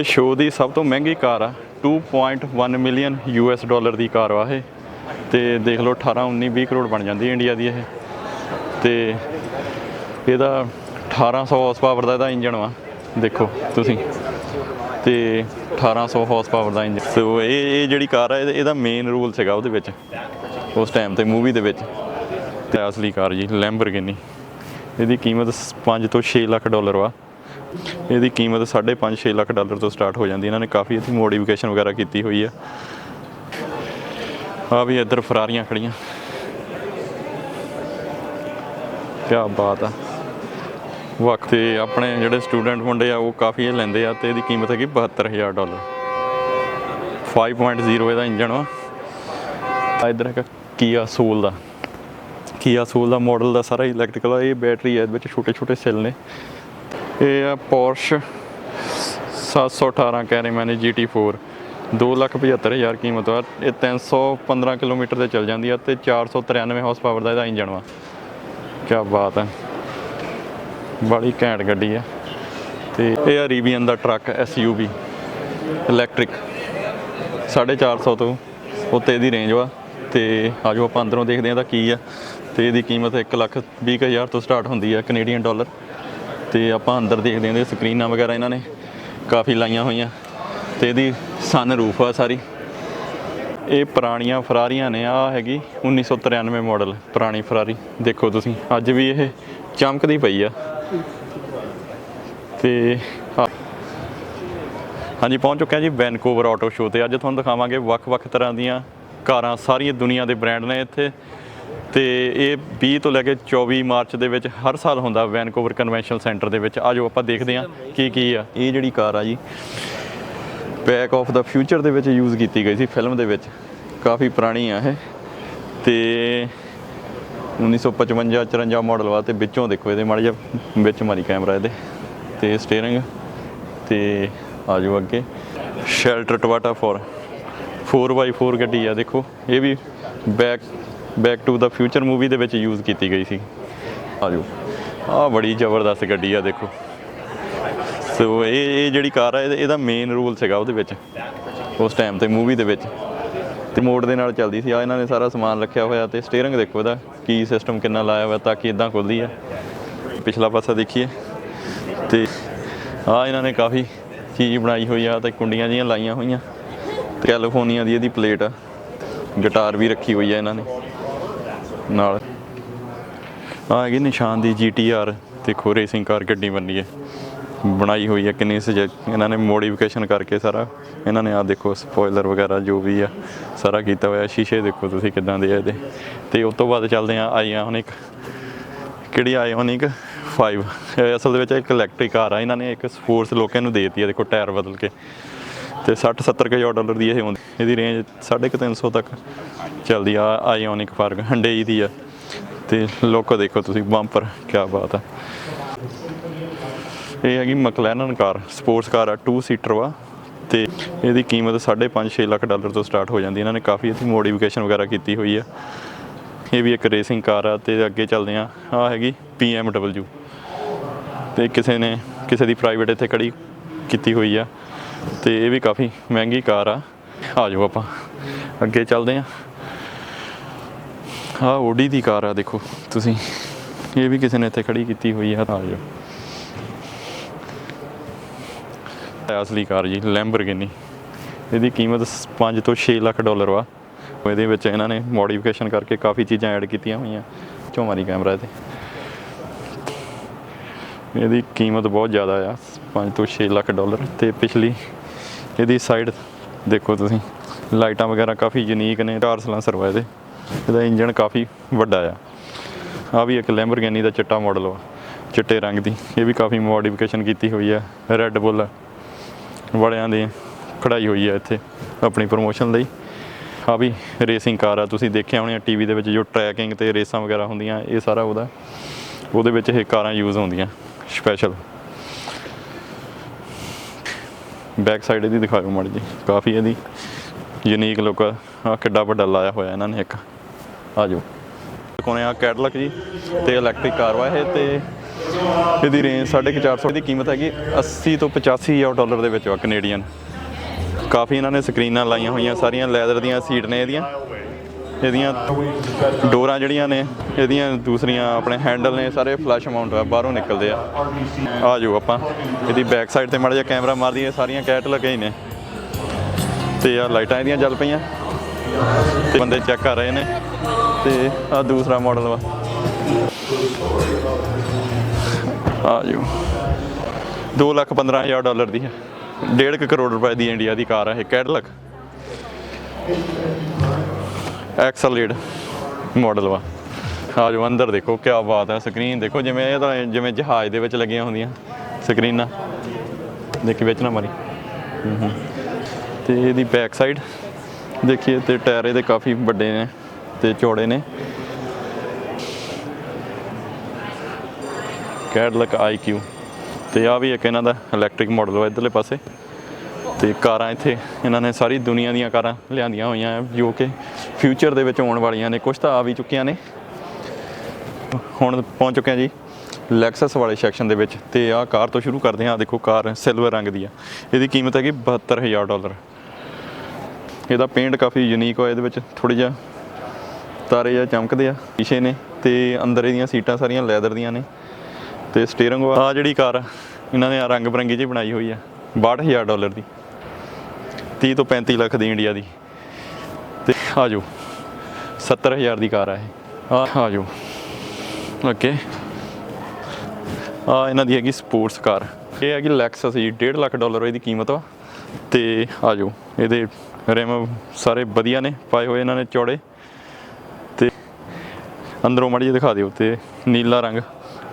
ਇਹ ਸ਼ੋਅ ਦੀ ਸਭ ਤੋਂ ਮਹਿੰਗੀ ਕਾਰ ਆ 2.1 ਮਿਲੀਅਨ ਯੂਐਸ ਡਾਲਰ ਦੀ ਕਾਰ ਵਾ ਇਹ। ਤੇ ਦੇਖ ਲਓ 18 19 20 ਕਰੋੜ ਬਣ ਜਾਂਦੀ ਹੈ ਇੰਡੀਆ ਦੀ ਇਹ। ਤੇ ਇਹਦਾ 1800 ਹਾਰਸ ਪਾਵਰ ਦਾ ਇਹਦਾ ਇੰਜਨ ਵਾ, ਦੇਖੋ ਤੁਸੀਂ। ਤੇ 1800 ਹਾਰਸ ਪਾਵਰ ਦਾ ਇੰਜਨ ਸੋ ਇਹ ਇਹ ਜਿਹੜੀ ਕਾਰ ਆ ਇਹਦਾ- ਇਹਦਾ ਮੇਨ ਰੂਲ ਸੀਗਾ ਉਹਦੇ ਵਿੱਚ, ਉਸ ਟਾਈਮ ਤੇ ਮੂਵੀ ਦੇ ਵਿੱਚ। ਤੇ ਅਸਲੀ ਕਾਰ ਜੀ ਲੈਂਬਰਗਿਨੀ ਇਹਦੀ ਕੀਮਤ 5 ਤੋਂ 6 ਲੱਖ ਡਾਲਰ ਵਾ। ਇਹਦੀ ਕੀਮਤ 5.5 6 ਲੱਖ ਡਾਲਰ ਤੋਂ ਸਟਾਰਟ ਹੋ ਜਾਂਦੀ ਇਹਨਾਂ ਨੇ ਕਾਫੀ ਇਹਦੀ ਮੋਡੀਫਿਕੇਸ਼ਨ ਵਗੈਰਾ ਕੀਤੀ ਹੋਈ ਆ ਆ ਵੀ ਇੱਧਰ ਫਰਾਰੀਆਂ ਖੜੀਆਂ ਕੀ ਬਾਤ ਆ। ਵਕਤ ਤੇ ਆਪਣੇ ਜਿਹੜੇ ਸਟੂਡੈਂਟ ਮੁੰਡੇ ਆ, ਉਹ ਕਾਫੀ ਇਹ ਲੈਂਦੇ ਆ ਤੇ ਇਹਦੀ ਕੀਮਤ ਹੈਗੀ 72000 ਡਾਲਰ। 5.0 ਇਹਦਾ ਇੰਜਨ ਵਾ। ਆ ਇੱਧਰ ਹੈਗਾ ਕੀਆ ਸੋਲ ਦਾ। ਕੀਆ ਸੋਲ ਦਾ ਮਾਡਲ ਦਾ ਸਾਰਾ ਇਲੈਕਟ੍ਰੀਕਲ ਆ। ਇਹ ਬੈਟਰੀ ਹੈ ਇਹਦੇ ਵਿੱਚ ਛੋਟੇ ਛੋਟੇ ਸੈੱਲ ਨੇ। ਇਹ ਆ ਪੋਰਸ਼ 718 ਕਹਿ ਰਹੇ ਮੈਨੇ GT4 275000 ਕੀਮਤ ਆ। ਇਹ 315 ਕਿਲੋਮੀਟਰ ਤੇ ਚੱਲ ਜਾਂਦੀ ਆ ਤੇ 493 ਹਾਰਸ ਪਾਵਰ ਦਾ ਇਹਦਾ ਇੰਜਨ ਵਾ। ਕੀ ਬਾਤ ਹੈ ਬੜੀ ਘੈਂਟ ਗੱਡੀ ਆ। ਤੇ ਇਹ ਆ ਰੀਬੀਅਨ ਦਾ ਟਰੱਕ SUV ਇਲੈਕਟ੍ਰਿਕ 450 ਤੋਂ ਉੱਤੇ ਇਹਦੀ ਰੇਂਜ ਵਾ। ਤੇ ਆਜੋ ਆਪਾਂ ਅੰਦਰੋਂ ਦੇਖਦੇ ਹਾਂ ਇਹਦਾ ਕੀ ਆ। ਤੇ ਇਹਦੀ ਕੀਮਤ 1 ਲੱਖ 20 ਹਜ਼ਾਰ ਤੋਂ ਸਟਾਰਟ ਹੁੰਦੀ ਆ ਕੈਨੇਡੀਅਨ ਡਾਲਰ ਤੇ ਆਪਾਂ ਅੰਦਰ ਦੇਖਦੇ ਹਾਂ, ਇਹਦੇ ਸਕਰੀਨਾਂ ਵਗੈਰਾ ਇਹਨਾਂ ਨੇ ਕਾਫੀ ਲਾਈਆਂ ਹੋਈਆਂ ਤੇ ਇਹਦੀ ਸਨ ਰੂਫ ਆ ਸਾਰੀ। ਇਹ ਪੁਰਾਣੀਆਂ ਫਰਾਰੀਆਂ ਨੇ ਆ ਹੈਗੀ 1993 ਮਾਡਲ ਪੁਰਾਣੀ ਫਰਾਰੀ, ਦੇਖੋ ਤੁਸੀਂ, ਅੱਜ ਵੀ ਇਹ ਚਮਕਦੀ ਪਈ ਆ। ਤੇ ਹਾਂਜੀ, ਪਹੁੰਚ ਚੁੱਕਿਆ ਜੀ ਵੈਨਕੂਵਰ ਆਟੋ ਸ਼ੋਅ ਤੇ, ਅੱਜ ਤੁਹਾਨੂੰ ਦਿਖਾਵਾਂਗੇ ਵੱਖ-ਵੱਖ ਤਰ੍ਹਾਂ ਦੀਆਂ ਕਾਰਾਂ ਸਾਰੀਆਂ ਦੁਨੀਆ ਦੇ ਬ੍ਰਾਂਡ ਨੇ ਇੱਥੇ। ਤੇ ਇਹ 20 ਤੋਂ ਲੈ ਕੇ 24 ਮਾਰਚ ਦੇ ਵਿੱਚ ਹਰ ਸਾਲ ਹੁੰਦਾ ਵੈਨਕੂਵਰ ਕਨਵੈਨਸ਼ਨ ਸੈਂਟਰ ਦੇ ਵਿੱਚ। ਆਜੋ ਆਪਾਂ ਦੇਖਦੇ ਹਾਂ ਕੀ ਕੀ ਆ। ਇਹ ਜਿਹੜੀ ਕਾਰ ਆ ਜੀ ਬੈਕ ਆਫ ਦਾ ਫਿਊਚਰ ਦੇ ਵਿੱਚ ਯੂਜ਼ ਕੀਤੀ ਗਈ ਸੀ ਫਿਲਮ ਦੇ ਵਿੱਚ। ਕਾਫੀ ਪੁਰਾਣੀ ਆ ਇਹ। ਤੇ 1955 54 ਮਾਡਲ ਵਾ ਤੇ ਵਿੱਚੋਂ ਦੇਖੋ ਇਹਦੇ ਮਾੜਾ ਜਿਹਾ ਵਿੱਚ ਮਾਰੀ ਕੈਮਰਾ ਇਹਦੇ। ਤੇ ਸਟੀਅਰਿੰਗ ਤੇ ਆਜੋ ਅੱਗੇ। ਸ਼ੈਲਟਰ ਟਵਾਟਾ 4 4x4 ਗੱਡੀ ਆ ਦੇਖੋ। ਇਹ ਵੀ back back to the future movie ਦੇ ਵਿੱਚ ਯੂਜ਼ ਕੀਤੀ ਗਈ ਸੀ। ਆਜੋ। ਆ ਬੜੀ ਜ਼ਬਰਦਸਤ ਗੱਡੀ ਆ ਦੇਖੋ। ਸੋ ਇਹ ਇਹ ਜਿਹੜੀ ਕਾਰ ਆ ਇਹਦਾ- ਮੇਨ ਰੂਲ ਸੀਗਾ ਉਹਦੇ ਵਿੱਚ। ਉਸ ਟਾਈਮ ਤੇ ਮੂਵੀ ਦੇ ਵਿੱਚ। ਤੇ ਮੋਡ ਦੇ ਨਾਲ ਚੱਲਦੀ ਸੀ। ਆ ਇਹਨਾਂ ਨੇ ਸਾਰਾ ਸਮਾਨ ਰੱਖਿਆ ਹੋਇਆ ਤੇ ਸਟੀਅਰਿੰਗ ਦੇਖੋ ਇਹਦਾ ਕੀ ਸਿਸਟਮ ਕਿੰਨਾ ਲਾਇਆ ਹੋਇਆ ਤਾਂ ਕਿ ਇਦਾਂ ਖੁੱਲਦੀ ਆ। ਪਿਛਲਾ ਪਾਸਾ ਦੇਖੀਏ। ਤੇ ਆ ਇਹਨਾਂ ਨੇ ਕਾਫੀ ਚੀਜ਼ ਬਣਾਈ ਹੋਈ ਆ ਤੇ ਕੁੰਡੀਆਂ ਜੀਆਂ ਲਾਈਆਂ ਹੋਈਆਂ। ਤੇ ਕੈਲੀਫੋਰਨੀਆ ਦੀ ਇਹਦੀ ਪਲੇਟ ਆ। ਗਿਟਾਰ ਵੀ ਰੱਖੀ ਹੋਈ ਆ ਇਹਨਾਂ ਨੇ। ਨਾਲ। ਆ ਹੈਗੀ ਨਿਸ਼ਾਨ ਦੀ GTR ਦੇਖੋ ਰੇਸਿੰਗ ਕਾਰ ਗੱਡੀ ਬੰਨੀ ਹੈ। ਬਣਾਈ ਹੋਈ ਹੈ ਕਿੰਨੀ ਸਜ, ਇਹਨਾਂ ਨੇ ਮੋਡੀਫਿਕੇਸ਼ਨ ਕਰਕੇ ਸਾਰਾ। ਇਹਨਾਂ ਨੇ ਆ ਦੇਖੋ ਸਪੋਇਲਰ ਵਗੈਰਾ ਜੋ ਵੀ ਆ, ਸਾਰਾ ਕੀਤਾ ਹੋਇਆ। ਸ਼ੀਸ਼ੇ ਦੇਖੋ ਤੁਸੀਂ ਕਿਦਾਂ ਦੇ ਆ ਇਹਦੇ। ਤੇ ਉਸ ਤੋਂ ਬਾਅਦ ਚੱਲਦੇ ਆ ਇੱਕ, ਕਿਹੜੀ ਆਈਓਨਿਕ 5 ਇਹ ਅਸਲ ਦੇ ਵਿੱਚ ਇੱਕ ਇਲੈਕਟ੍ਰਿਕ ਕਾਰ ਆ। ਇਹਨਾਂ ਨੇ ਇੱਕ ਸਪੋਰਟਸ ਲੋਕਾਂ ਨੂੰ ਦੇ ਦਿੱਤੀ ਆ। ਦੇਖੋ ਟਾਇਰ ਬਦਲ ਕੇ। ਤੇ 60 70 ਕੁ ਡਾਲਰ ਦੀ ਇਹ ਹੁੰਦੀ। ਇਹਦੀ ਰੇਂਜ 350 ਤੱਕ ਚੱਲਦੀ ਆ ਆਈਓਨਿਕ ਫਾਰਗ ਹੰਡੇਈ ਦੀ ਆ। ਤੇ ਲੋਕੋ ਦੇਖੋ ਤੁਸੀਂ ਬੰਪਰ ਕੀ ਬਾਤ ਆ। ਇਹ ਹੈਗੀ ਮਕਲੈਨਨ ਕਾਰ ਸਪੋਰਟਸ ਕਾਰ ਆ 2 ਸੀਟਰ ਵਾ। ਤੇ ਇਹਦੀ ਕੀਮਤ 5.5 6 ਲੱਖ ਡਾਲਰ ਤੋਂ ਸਟਾਰਟ ਹੋ ਜਾਂਦੀ ਇਹਨਾਂ ਨੇ ਕਾਫੀ ਇਹਦੀ ਮੋਡੀਫਿਕੇਸ਼ਨ ਵਗੈਰਾ ਕੀਤੀ ਹੋਈ ਆ। ਇਹ ਵੀ ਇੱਕ ਰੇਸਿੰਗ ਕਾਰ ਆ ਤੇ ਅੱਗੇ ਚੱਲਦੇ ਆ। ਆ ਹੈਗੀ BMW ਤੇ ਕਿਸੇ ਨੇ, ਕਿਸੇ ਦੀ ਪ੍ਰਾਈਵੇਟ ਇੱਥੇ ਖੜੀ ਕੀਤੀ ਹੋਈ ਆ। ਤੇ ਇਹ ਵੀ ਕਾਫੀ ਮਹਿੰਗੀ ਕਾਰ ਆ। ਆ ਜਾਓ ਆਪਾਂ। ਅੱਗੇ ਚੱਲਦੇ ਆ। ਆ ਓਡੀ ਦੀ ਕਾਰ ਆ ਦੇਖੋ ਤੁਸੀਂ। ਇਹ ਵੀ ਕਿਸੇ ਨੇ ਇੱਥੇ ਖੜੀ ਕੀਤੀ ਹੋਈ ਆ। ਆ ਜਾਓ। ਅਸਲੀ ਕਾਰ ਜੀ ਲੈਂਬਰਗਿਨੀ ਇਹਦੀ ਕੀਮਤ 5 ਤੋਂ 6 ਲੱਖ ਡਾਲਰ ਵਾ। ਇਹਦੇ ਵਿੱਚ ਇਹਨਾਂ ਨੇ ਮੋਡੀਫਿਕੇਸ਼ਨ ਕਰਕੇ ਕਾਫੀ ਚੀਜ਼ਾਂ ਐਡ ਕੀਤੀਆਂ ਹੋਈਆਂ। ਝੋਮਾਰੀ ਕੈਮਰਾ ਤੇ। ਇਹਦੀ ਕੀਮਤ ਬਹੁਤ ਜ਼ਿਆਦਾ ਆ 5 ਤੋਂ 6 ਲੱਖ ਡਾਲਰ। ਤੇ ਪਿਛਲੀ ਇਹਦੀ ਸਾਈਡ ਦੇਖੋ ਤੁਸੀਂ, ਲਾਈਟਾਂ ਵਗੈਰਾ ਕਾਫੀ ਯੂਨੀਕ ਨੇ ਚਾਰ ਸਲਾਂਸਰ ਵਾ ਇਹਦੇ। ਇਹਦਾ ਇੰਜਨ ਕਾਫੀ ਵੱਡਾ ਆ। ਆ ਵੀ ਇੱਕ ਲੈਂਬਰਗਿਨੀ ਦਾ ਚਿੱਟਾ ਮਾਡਲ ਵਾ, ਚਿੱਟੇ ਰੰਗ ਦੀ। ਇਹ ਵੀ ਕਾਫੀ ਮੋਡੀਫਿਕੇਸ਼ਨ ਕੀਤੀ ਹੋਈ ਆ ਰੈੱਡ ਬੁੱਲ ਵੜਿਆਂ ਦੇ ਖੜਾਈ ਹੋਈ ਆ ਇੱਥੇ, ਆਪਣੀ ਪ੍ਰੋਮੋਸ਼ਨ ਲਈ। ਆ ਵੀ ਰੇਸਿੰਗ ਕਾਰ ਆ, ਤੁਸੀਂ ਦੇਖਿਆ ਹੋਣੀਆਂ ਟੀਵੀ ਦੇ ਵਿੱਚ ਜੋ ਟਰੈਕਿੰਗ ਤੇ ਰੇਸਾਂ ਵਗੈਰਾ ਹੁੰਦੀਆਂ, ਇਹ ਸਾਰਾ ਉਹਦਾ। ਉਹਦੇ ਵਿੱਚ ਇਹ ਕਾਰਾਂ ਯੂਜ਼ ਹੁੰਦੀਆਂ ਸਪੈਸ਼ਲ ਬੈਕ ਸਾਈਡ ਇਹਦੀ ਦਿਖਾਓ ਮਾੜੀ ਜੀ ਕਾਫੀ ਇਹਦੀ ਯੂਨੀਕ ਲੁੱਕ ਆ। ਕਿੱਡਾ ਵੱਡਾ ਲਾਇਆ ਹੋਇਆ ਇਹਨਾਂ ਨੇ ਇੱਕ। ਆ ਜਾਓ। ਕੋਨੇ ਆ ਕੈਟਲਕ ਜੀ, ਤੇ ਇਲੈਕਟ੍ਰਿਕ ਕਾਰ ਵਾ ਇਹ, ਤੇ ਇਹਦੀ ਰੇਂਜ 450 ਦੀ ਕੀਮਤ ਹੈਗੀ 80 ਤੋਂ 85 ਹਜ਼ਾਰ ਡਾਲਰ ਦੇ ਵਿੱਚ ਵਾ ਕੈਨੇਡੀਅਨ ਕਾਫੀ ਇਹਨਾਂ ਨੇ ਸਕਰੀਨਾਂ ਲਾਈਆਂ ਹੋਈਆਂ, ਸਾਰੀਆਂ ਲੈਦਰ ਦੀਆਂ ਸੀਟ ਨੇ ਇਹਦੀਆਂ। ਇਹਦੀਆਂ ਡੋਰਾਂ ਜਿਹੜੀਆਂ ਨੇ, ਇਹਦੀਆਂ ਦੂਸਰੀਆਂ ਆਪਣੇ ਹੈਂਡਲ ਨੇ, ਸਾਰੇ ਫਲੈਸ਼ ਮਾਊਂਟ ਆ, ਬਾਹਰੋਂ ਨਿਕਲਦੇ ਆ। ਆ ਜਾਓ ਆਪਾਂ, ਇਹਦੀ ਬੈਕ ਸਾਈਡ ਤੇ ਮਾੜਾ ਜਿਹਾ ਕੈਮਰਾ ਮਾਰਦੀ ਹੈ, ਸਾਰੀਆਂ ਕੈਟ ਲੱਗੇ ਹੀ ਨੇ। ਤੇ ਆ ਲਾਈਟਾਂ ਇਹਦੀਆਂ ਚੱਲ ਪਈਆਂ। ਤੇ ਬੰਦੇ ਚੈੱਕ ਕਰ ਰਹੇ ਨੇ। ਤੇ ਆ ਦੂਸਰਾ ਮਾਡਲ ਵਾ। ਆ ਜਾਓ। 2 ਲੱਖ 15 ਹਜ਼ਾਰ ਡਾਲਰ ਦੀ ਹੈ 1.5 ਕਰੋੜ ਰੁਪਏ ਦੀ ਇੰਡੀਆ ਦੀ ਕਾਰ ਹੈ ਇਹ ਕੈਡਲਕ ਐਕਸਲੇਡ ਮਾਡਲ ਵਾ। ਆ ਜਾਓ ਅੰਦਰ ਦੇਖੋ ਕੀ ਬਾਤ ਹੈ ਸਕਰੀਨ ਦੇਖੋ, ਜਿਵੇਂ ਇਹ ਤਾਂ ਜਿਵੇਂ ਜਹਾਜ਼ ਦੇ ਵਿੱਚ ਲੱਗੀਆਂ ਹੁੰਦੀਆਂ ਸਕਰੀਨਾਂ ਦੇਖੀ ਵਿੱਚ ਨਾ ਮਾਰੀ। ਹੂੰ ਤੇ ਇਹਦੀ ਬੈਕ ਸਾਈਡ ਦੇਖੀਏ, ਤੇ ਟਾਇਰ ਇਹਦੇ ਕਾਫੀ ਵੱਡੇ ਨੇ ਤੇ ਚੌੜੇ ਨੇ। ਕੈਡਲਕ IQ ਤੇ ਆ ਵੀ ਇੱਕ ਇਹਨਾਂ ਦਾ ਇਲੈਕਟ੍ਰਿਕ ਮਾਡਲ ਵਾ ਇਧਰਲੇ ਪਾਸੇ। ਤੇ ਕਾਰਾਂ ਇੱਥੇ, ਇਹਨਾਂ ਨੇ ਸਾਰੀ ਦੁਨੀਆ ਦੀਆਂ ਕਾਰਾਂ ਲਿਆਂਦੀਆਂ ਹੋਈਆਂ ਜੋ ਕਿ ਫਿਊਚਰ ਦੇ ਵਿੱਚ ਆਉਣ ਵਾਲੀਆਂ ਨੇ ਕੁਝ ਤਾਂ ਆ ਵੀ ਚੁੱਕੀਆਂ ਨੇ। ਹੁਣ ਪਹੁੰਚ ਚੁੱਕੇ ਹਾਂ ਜੀ ਲੈਕਸਸ ਵਾਲੇ ਸੈਕਸ਼ਨ ਦੇ ਵਿੱਚ ਤੇ ਆਹ ਕਾਰ ਤੋਂ ਸ਼ੁਰੂ ਕਰਦੇ ਹਾਂ। ਆਹ ਦੇਖੋ ਕਾਰ ਸਿਲਵਰ ਰੰਗ ਦੀ ਆ। ਇਹਦੀ ਕੀਮਤ ਹੈਗੀ 72000 ਡਾਲਰ। ਇਹਦਾ ਪੇਂਟ ਕਾਫੀ ਯੂਨੀਕ ਹੋਇਆ ਇਹਦੇ ਵਿੱਚ ਥੋੜੀ ਜਿਹਾ ਤਾਰੇ ਜਿਹਾ ਚਮਕਦੇ ਆ ਸ਼ੀਸ਼ੇ ਨੇ ਤੇ ਅੰਦਰ ਇਹਦੀਆਂ ਸੀਟਾਂ ਸਾਰੀਆਂ ਲੈਦਰ ਦੀਆਂ ਨੇ ਤੇ ਸਟੀਅਰਿੰਗ ਆ। ਜਿਹੜੀ ਕਾਰ ਆ, ਇਹਨਾਂ ਨੇ ਆਹ ਰੰਗ ਬਰੰਗੀ ਜਿਹੀ ਬਣਾਈ ਹੋਈ ਆ 62000 ਡਾਲਰ ਦੀ। 30 ਤੋਂ 35 ਲੱਖ ਦੀ ਇੰਡੀਆ ਦੀ। ਤੇ ਆ ਜਾਓ 70000 ਦੀ ਕਾਰ ਆ ਇਹ। ਆ ਆ ਜਾਓ ਓਕੇ। ਆ, ਇਹਨਾਂ ਦੀ ਹੈਗੀ ਸਪੋਰਟਸ ਕਾਰ। ਇਹ ਹੈਗੀ ਲੈਕਸਸ ਜੀ 1.5 ਲੱਖ ਡਾਲਰ ਇਹਦੀ ਕੀਮਤ ਆ ਤੇ ਆ ਜਾਓ ਇਹਦੇ ਰਿਮ ਸਾਰੇ ਵਧੀਆ ਨੇ, ਪਾਏ ਹੋਏ ਇਹਨਾਂ ਨੇ ਚੌੜੇ। ਤੇ ਅੰਦਰੋਂ ਮਾੜੀ ਜਿਹੀ ਦਿਖਾ ਦਿਓ ਤੇ ਨੀਲਾ ਰੰਗ,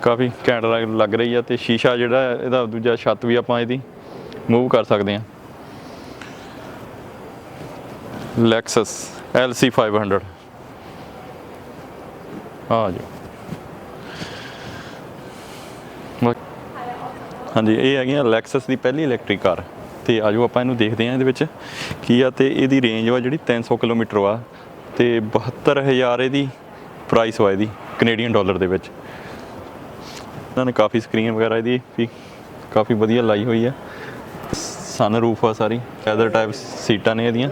ਕਾਫੀ ਘੈਂਟ ਲੱਗ- ਲੱਗ ਰਹੀ ਆ ਤੇ ਸ਼ੀਸ਼ਾ ਜਿਹੜਾ, ਇਹਦਾ ਦੂਜਾ ਛੱਤ ਵੀ ਆਪਾਂ ਇਹਦੀ ਮੂਵ ਕਰ ਸਕਦੇ ਹਾਂ। Lexus LC 500 ਆ ਜਾਓ। ਹਾਂਜੀ, ਇਹ ਹੈਗੀਆਂ Lexus ਦੀ ਪਹਿਲੀ ਇਲੈਕਟ੍ਰਿਕ ਕਾਰ ਤੇ ਆਜੋ ਆਪਾਂ ਇਹਨੂੰ ਦੇਖਦੇ ਹਾਂ ਇਹਦੇ ਵਿੱਚ। ਕੀ ਆ ਤੇ ਇਹਦੀ ਰੇਂਜ ਵਾ ਜਿਹੜੀ 300 ਕਿਲੋਮੀਟਰ ਵਾ। ਤੇ 72000 ਇਹਦੀ ਪ੍ਰਾਈਸ ਵਾ ਇਹਦੀ ਕੈਨੇਡੀਅਨ ਡਾਲਰ ਦੇ ਵਿੱਚ। ਇਹਨਾਂ ਨੇ ਕਾਫੀ ਸਕਰੀਨ ਵਗੈਰਾ ਇਹਦੀ ਵੀ ਕਾਫੀ ਵਧੀਆ ਲਾਈ ਹੋਈ ਆ। ਸਨ ਰੂਫ ਆ ਸਾਰੀ ਲੈਦਰ ਟਾਈਪ ਸੀਟਾਂ ਨੇ ਇਹਦੀਆਂ।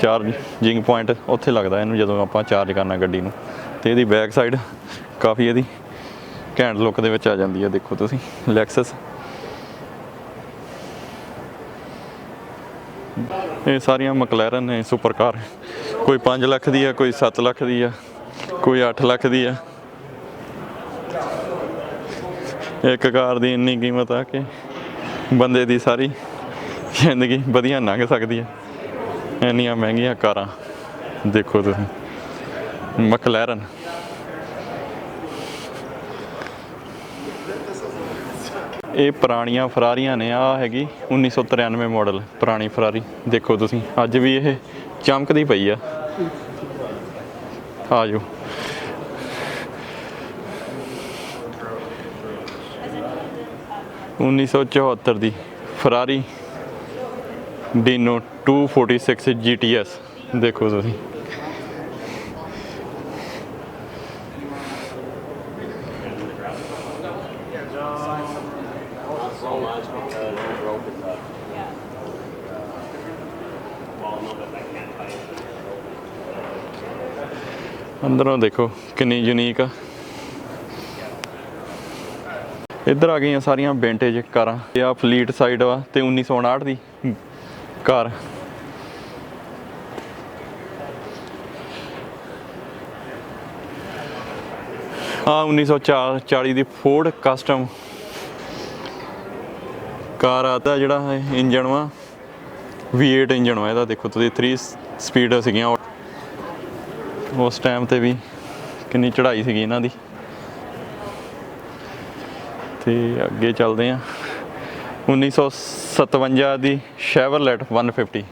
ਚਾਰਜਿੰਗ ਪੁਆਇੰਟ ਉੱਥੇ ਲੱਗਦਾ ਇਹਨੂੰ ਜਦੋਂ ਆਪਾਂ ਚਾਰਜ ਕਰਨਾ ਗੱਡੀ ਨੂੰ। ਤੇ ਇਹਦੀ ਬੈਕ ਸਾਈਡ ਕਾਫੀ ਇਹਦੀ ਘੈਂਟ ਲੁੱਕ ਦੇ ਵਿੱਚ ਆ ਜਾਂਦੀ ਹੈ, ਦੇਖੋ ਤੁਸੀਂ ਲੈਕਸਸ ਇਹ ਸਾਰੀਆਂ ਮਕਲੈਰਨ ਨੇ ਸੁਪਰ ਕਾਰ ਕੋਈ 5 ਲੱਖ ਦੀ ਆ ਕੋਈ 7 ਲੱਖ ਦੀ ਆ ਕੋਈ 8 ਲੱਖ ਦੀ ਆ ਇੱਕ ਕਾਰ ਦੀ ਇੰਨੀ ਕੀਮਤ ਆ ਕਿ ਬੰਦੇ ਦੀ ਸਾਰੀ ਜ਼ਿੰਦਗੀ ਵਧੀਆ ਲੰਘ ਸਕਦੀ ਹੈ। ਇੰਨੀਆਂ ਮਹਿੰਗੀਆਂ ਕਾਰਾਂ। ਦੇਖੋ ਤੁਸੀਂ। ਮਕਲੈਰਨ। ਇਹ ਪੁਰਾਣੀਆਂ ਫਰਾਰੀਆਂ ਨੇ ਆ ਹੈਗੀ 1993 ਮਾਡਲ, ਪੁਰਾਣੀ ਫਰਾਰੀ। ਦੇਖੋ ਤੁਸੀਂ, ਅੱਜ ਵੀ ਇਹ ਚਮਕਦੀ ਪਈ ਆ। ਆ ਜਾਓ ਉੱਨੀ ਸੌ ਚੁਹੱਤਰ ਦੀ ਫਰਾਰੀ। ਡੀਨੋ 246 GTS ਦੇਖੋ ਤੁਸੀਂ। ਅੰਦਰੋਂ ਦੇਖੋ, ਕਿੰਨੀ ਯੂਨੀਕ ਆ। ਇੱਧਰ ਆ ਗਈਆਂ ਸਾਰੀਆਂ ਵਿੰਟੇਜ ਕਾਰਾਂ। ਇਹ ਆ ਫਲੀਟ ਸਾਈਡ ਵਾ, ਤੇ 1959 ਦੀ। ਕਾਰ ਆ 1940 ਦੀ ਫੋਰਡ ਕਸਟਮ ਕਾਰ ਆਦਾ ਜਿਹੜਾ ਇੰਜਨ ਵਾ V8 ਇੰਜਨ ਵਾ, ਇਹਦਾ ਦੇਖੋ ਤੁਸੀਂ 3 ਸਪੀਡ ਸੀਗੀਆਂ। ਉਸ ਟਾਈਮ ਤੇ ਵੀ ਕਿੰਨੀ ਚੜ੍ਹਾਈ ਸੀਗੀ ਇਹਨਾਂ ਦੀ। ਤੇ ਅੱਗੇ ਚੱਲਦੇ ਆ। 1957 ਦੀ ਸ਼ੈਵਰਲੈਟ 150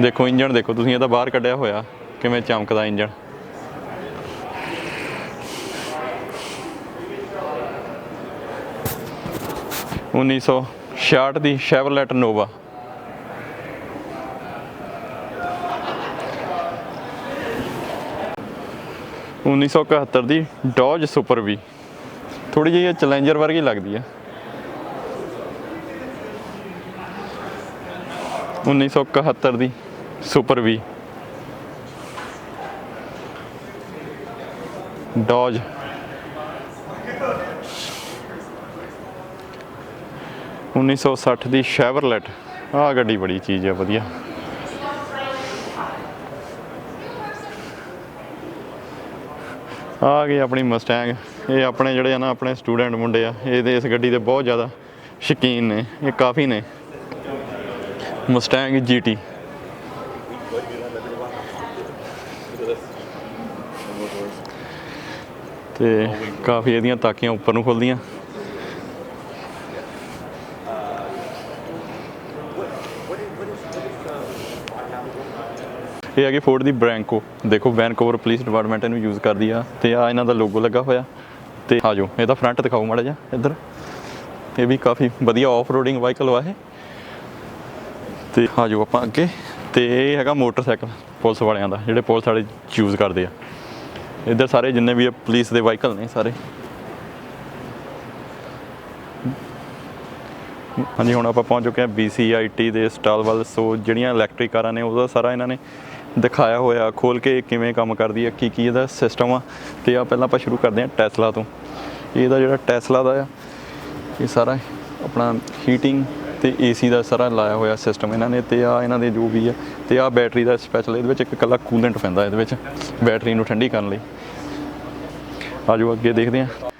ਦੇਖੋ ਇੰਜਣ ਦੇਖੋ, ਤੁਸੀਂ ਇਹਦਾ ਬਾਹਰ ਕੱਢਿਆ ਹੋਇਆ। ਕਿਵੇਂ ਚਮਕਦਾ ਇੰਜਣ। ਉੱਨੀ ਸੌ ਛਿਆਹਠ ਦੀ ਸ਼ੈਵਰਲੈਟ ਨੋਵਾ 1971 ਦੀ ਡੋਜ ਸੁਪਰ ਵੀ ਥੋੜੀ ਜਿਹੀ ਇਹ ਚੈਲੰਜਰ ਵਰਗੀ ਲੱਗਦੀ ਆ। 1971 ਦੀ ਸੁਪਰ ਵੀ। ਡੋਜ਼। ਉੱਨੀ ਸੌ ਸੱਠ ਦੀ ਸ਼ੈਵਰਲੈਟ। ਆਹ ਗੱਡੀ ਬੜੀ ਚੀਜ਼ ਆ, ਵਧੀਆ। ਆ ਗਈ ਆਪਣੀ ਮਸਟੈਂਗ ਇਹ ਆਪਣੇ ਜਿਹੜੇ ਆ ਨਾ, ਆਪਣੇ ਸਟੂਡੈਂਟ ਮੁੰਡੇ ਆ, ਇਹਦੇ ਇਸ ਗੱਡੀ ਦੇ ਬਹੁਤ ਜ਼ਿਆਦਾ ਸ਼ੌਕੀਨ ਨੇ, ਇਹ ਕਾਫੀ ਨੇ। ਮਸਟੈਂਗ ਜੀਟੀ ਤੇ ਕਾਫੀ ਇਹਦੀਆਂ ਤਾਕੀਆਂ ਉੱਪਰ ਨੂੰ ਖੁੱਲਦੀਆਂ। ਇਹ ਹੈਗੀ ਫੋਰਡ ਦੀ ਬ੍ਰੈਂਕੋ ਦੇਖੋ ਵੈਨਕੂਵਰ ਪੁਲਿਸ ਡਿਪਾਰਟਮੈਂਟ ਇਹਨੂੰ ਯੂਜ਼ ਕਰਦੀ ਆ ਤੇ ਆ ਇਹਨਾਂ ਦਾ ਲੋਗੋ ਲੱਗਾ ਹੋਇਆ। ਤੇ ਆ ਜਾਓ, ਇਹਦਾ ਫਰੰਟ ਦਿਖਾਓ ਮਾੜਾ ਜਿਹਾ, ਇੱਧਰ। ਇਹ ਵੀ ਕਾਫੀ ਵਧੀਆ ਆਫ ਰੋਡਿੰਗ ਵਾਹੀਕਲ ਵਾ ਇਹ। ਤੇ ਆ ਜਾਓ ਆਪਾਂ ਅੱਗੇ। ਤੇ ਇਹ ਹੈਗਾ ਮੋਟਰਸਾਈਕਲ ਪੁਲਿਸ ਵਾਲਿਆਂ ਦਾ, ਜਿਹੜੇ ਪੁਲਿਸ ਵਾਲੇ ਯੂਜ਼ ਕਰਦੇ ਆ। ਇੱਧਰ ਸਾਰੇ ਜਿੰਨੇ ਵੀ ਪੁਲਿਸ ਦੇ ਵਾਹੀਕਲ ਨੇ ਸਾਰੇ। ਹਾਂਜੀ, ਹੁਣ ਆਪਾਂ ਪਹੁੰਚ ਚੁੱਕੇ ਹਾਂ BCIT ਦੇ ਸਟਾਲ ਵੱਲ। ਸੋ ਜਿਹੜੀਆਂ ਇਲੈਕਟ੍ਰਿਕ ਕਾਰਾਂ ਨੇ, ਉਹਦਾ ਸਾਰਾ ਇਹਨਾਂ ਨੇ ਦਿਖਾਇਆ ਹੋਇਆ ਖੋਲ ਕੇ ਕਿਵੇਂ ਕੰਮ ਕਰਦੀ ਹੈ ਕੀ ਕੀ ਇਹਦਾ ਸਿਸਟਮ ਆ। ਤੇ ਆ ਪਹਿਲਾਂ ਆਪਾਂ ਸ਼ੁਰੂ ਕਰਦੇ ਹਾਂ ਟੈਸਲਾ ਤੋਂ। ਇਹਦਾ ਜਿਹੜਾ ਟੈਸਲਾ ਦਾ ਆ, ਇਹ ਸਾਰਾ ਆਪਣਾ ਹੀਟਿੰਗ ਤੇ ਏਸੀ ਦਾ ਸਾਰਾ ਲਾਇਆ ਹੋਇਆ ਸਿਸਟਮ ਇਹਨਾਂ ਨੇ ਤੇ ਆ ਇਹਨਾਂ ਦੇ ਜੋ ਵੀ ਆ, ਤੇ ਆ ਬੈਟਰੀ ਦਾ ਸਪੈਸ਼ਲ ਇਹਦੇ ਵਿੱਚ ਇੱਕ ਇਕੱਲਾ ਕੂਲੈਂਟ ਪੈਂਦਾ ਇਹਦੇ ਵਿੱਚ ਬੈਟਰੀ ਨੂੰ ਠੰਡੀ ਕਰਨ ਲਈ। ਆਜੋ ਅੱਗੇ ਦੇਖਦੇ ਹਾਂ।